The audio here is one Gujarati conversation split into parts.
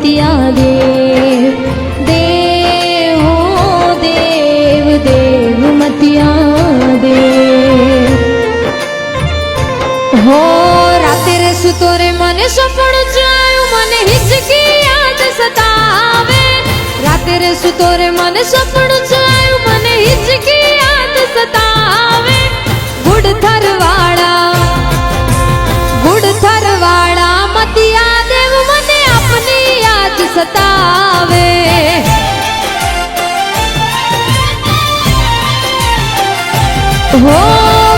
મતિયા દેવ દેવ દેવ દેવ મત્યા દેવ હો રાતે રે સુતો મને સફળ જાયું મને હિચકી યાદ સતાવે રાતે રે સુતો મને સફળ જાયું મને હિચકી હો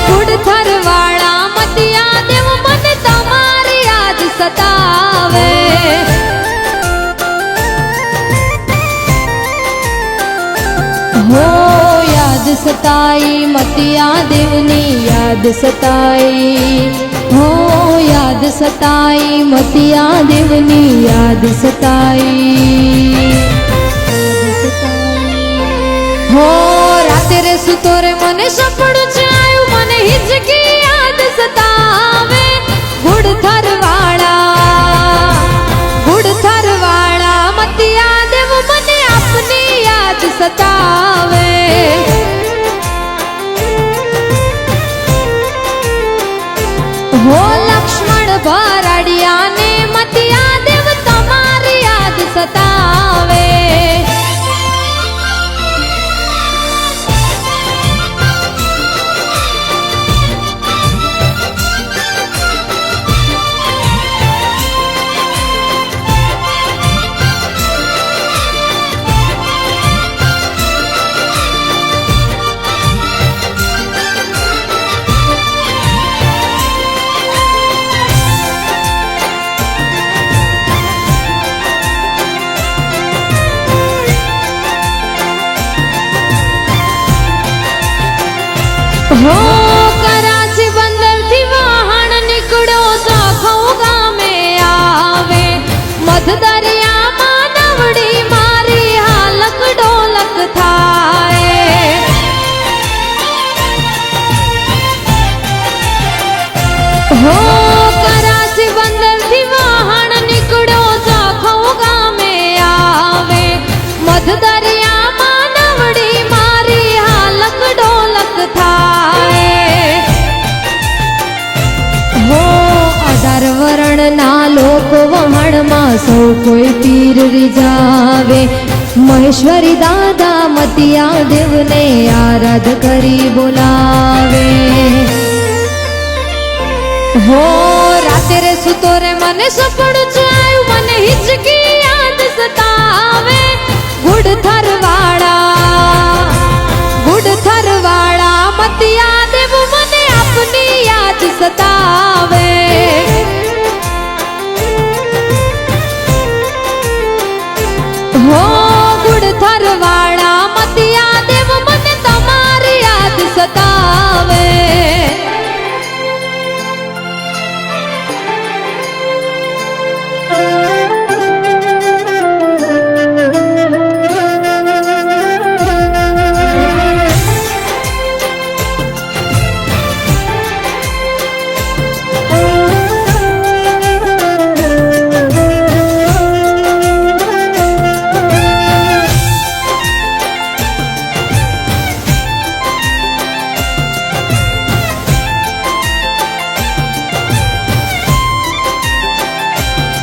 ગુડ થરવાળા મતિયા દેવ, મને તમારી યાદ સતાવે. હો યાદ સતાઈ મતિયા દેવની યાદ સતાઈ. હો યાદ સતાઈ મતિયા દેવની યાદ સતાઈ. હો સુતો રે મને સપનું જાયું મને હિચકી કોઈ પીર મહેશ્વરી દાદા મતિયા દેવને આરાધ કરી બોલાવે હો રાતે રે સુતો રે મને સપનું જાયું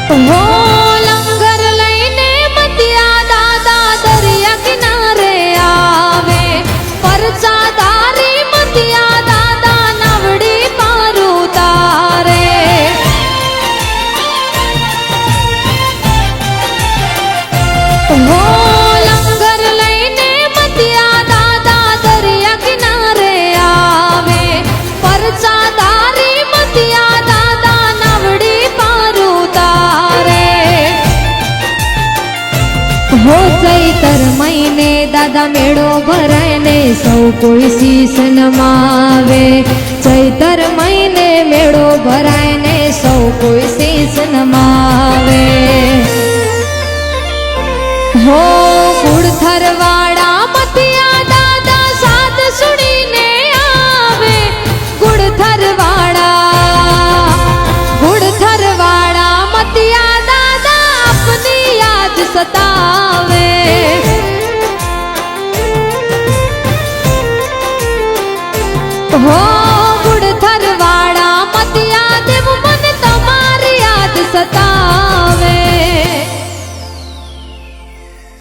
The હો જઈ તર મહિને દાદા મેળો ભરાય ને સૌ કોઈ શીશ નમાવે ચૈતર મહિને મેળો ભરાય ને સૌ કોઈ હો